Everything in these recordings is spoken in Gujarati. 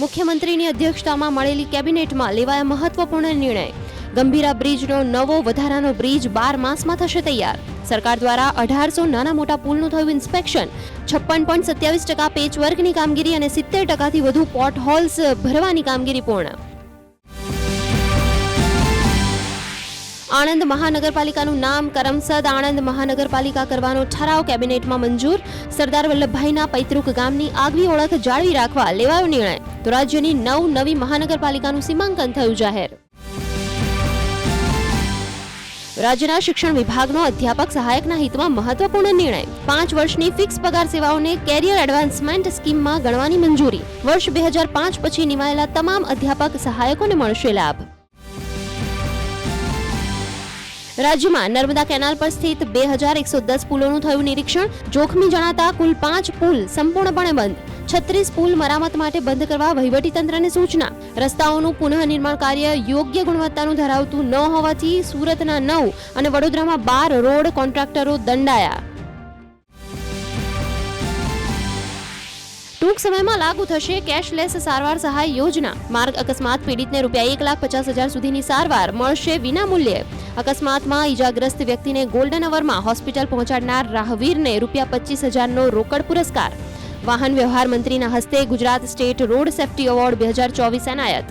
મુખ્યમંત્રીની અધ્યક્ષતામાં મળેલી કેબિનેટમાં લેવાયા મહત્વપૂર્ણ નિર્ણય. ગંભીરા બ્રિજનો નવો વધારાનો બ્રિજ બાર માસમાં થશે તૈયાર. સરકાર દ્વારા અઢારસો નાના મોટા પુલનું થયું ઇન્સ્પેક્શન. છપ્પન પોઈન્ટ સત્યાવીસ ટકા પેચવર્કની કામગીરી અને સિત્તેર ટકાથી વધુ પોટ હોલ્સ ભરવાની કામગીરી પૂર્ણ. આણંદ મહાનગરપાલિકાનું નામ કરમસદ આણંદ મહાનગરપાલિકા કરવાનો ઠરાવ કેબિનેટમાં મંજૂર. સરદાર વલ્લભભાઈના પૈતૃક ગામની આગવી ઓળખ જાળવી રાખવા લેવાયો નિર્ણય. તો રાજ્યની નવ નવી મહાનગરપાલિકાનું સીમાંકન થયું જાહેર. રાજ્યના શિક્ષણ વિભાગનો અધ્યાપક સહાયકના હિતમાં મહત્વપૂર્ણ નિર્ણય. પાંચ વર્ષની ફિક્સ પગાર સેવાઓને કેરિયર એડવાન્સમેન્ટ સ્કીમમાં ગણવાની મંજૂરી. વર્ષ બે હજાર પાંચ પછી નિમાયેલા તમામ અધ્યાપક સહાયકોને મળશે લાભ. રાજ્યમાં નર્મદા કેનાલ પર સ્થિત બે હજાર એકસો દસ પુલોનું થયું નિરીક્ષણ. જોખમી જણાતા કુલ પાંચ પુલ સંપૂર્ણપણે બંધ. છત્રીસ પુલ મરામત માટે બંધ કરવા વહીવટીતંત્રને સૂચના. રસ્તાઓનું પુનઃનિર્માણ કાર્ય યોગ્ય ગુણવત્તાનું ધરાવતું ન હોવાથી સુરતના નવ અને વડોદરામાં બાર રોડ કોન્ટ્રાક્ટરો દંડાયા. ટૂંક સમયમાં લાગુ થશે કેશલેસ સારવાર સહાય યોજના. માર્ગ અકસ્માત પીડિતને રૂપિયા એક લાખ પચાસ હજાર સુધીની સારવાર મળશે વિના મૂલ્યે અકસ્માતમાં ઈજાગ્રસ્ત વ્યક્તિને ગોલ્ડન અવરમાં હોસ્પિટલ પહોંચાડનાર રાહવીરને રૂપિયા પચીસ હજારનો રોકડ પુરસ્કાર. વાહન વ્યવહાર મંત્રીના હસ્તે Gujarat state road safety award બે હજાર ચોવીસ એનાયત.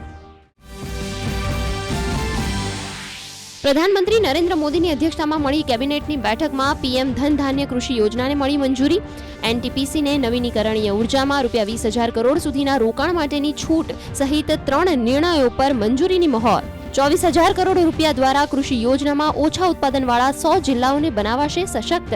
પ્રધાનમંત્રી નરેન્દ્ર મોદીની અધ્યક્ષતામાં મળી કેબિનેટની બેઠકમાં પીએમ ધન ધાન્ય કૃષિ યોજનાને મળી મંજૂરી. એનટીપીસીને નવીનીકરણીય ઉર્જામાં રૂપિયા વીસ હજાર કરોડ સુધીના રોકાણ માટેની છૂટ સહિત ત્રણ નિર્ણયો પર મંજૂરીની મહોર. ચોવીસ હજાર કરોડ રૂપિયા દ્વારા કૃષિ યોજનામાં ઓછા ઉત્પાદનવાળા સો જિલ્લાઓને બનાવાશે સશક્ત.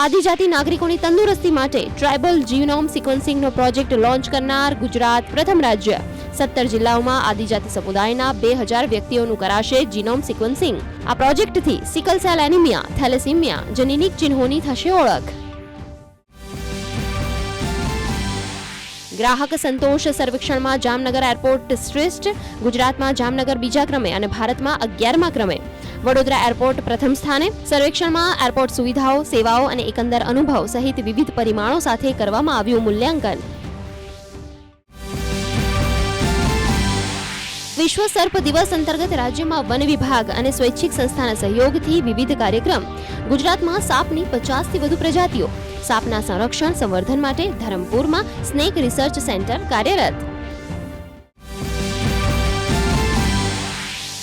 આદિજાતિ નાગરિકોની તંદુરસ્તી માટે ટ્રાઇબલ જીનોમ સિક્વન્સિંગનો પ્રોજેક્ટ લોન્ચ કરનાર ગુજરાત પ્રથમ રાજ્ય. સત્તર જિલ્લાઓમાં આદિજાતિ સમુદાયના બે હજાર વ્યક્તિઓનું કરાશે જીનોમ સિક્વન્સિંગ. આ પ્રોજેક્ટથી સિકલ સેલ એનિમિયા, થેલેસિમિયા, જનીનિક ચિહ્નોની થશે ઓળખ. ગ્રાહક સંતોષ સર્વેક્ષણમાં જામનગર એરપોર્ટ શ્રેષ્ઠ, ગુજરાતમાં જામનગર બીજા ક્રમે અને ભારતમાં અગિયારમા ક્રમે. વડોદરા એરપોર્ટ પ્રથમ સ્થાને. સર્વેક્ષણમાં એરપોર્ટ સુવિધાઓ, સેવાઓ અને એકંદર અનુભવ સહિત વિવિધ પરિમાણો સાથે કરવામાં આવ્યું મૂલ્યાંકન. વિશ્વ સર્પ દિવસ અંતર્ગત રાજ્યમાં વન વિભાગ અને સ્વૈચ્છિક સંસ્થાના સહયોગથી વિવિધ કાર્યક્રમ. ગુજરાતમાં સાપની પચાસથી વધુ પ્રજાતિઓ. સાપના સંરક્ષણ, સંવર્ધન માટે ધરમપુરમાં સ્નેક રિસર્ચ સેન્ટર કાર્યરત.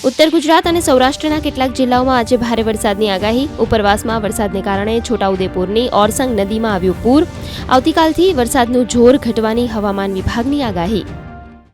ઉત્તર ગુજરાત અને સૌરાષ્ટ્રના કેટલાક જિલ્લાઓમાં આજે ભારે વરસાદની આગાહી. ઉપરવાસમાં વરસાદને કારણે છોટાઉદેપુરની ઓરસંગ નદીમાં આવ્યું પૂર. આવતીકાલથી વરસાદનું જોર ઘટવાની હવામાન વિભાગની આગાહી.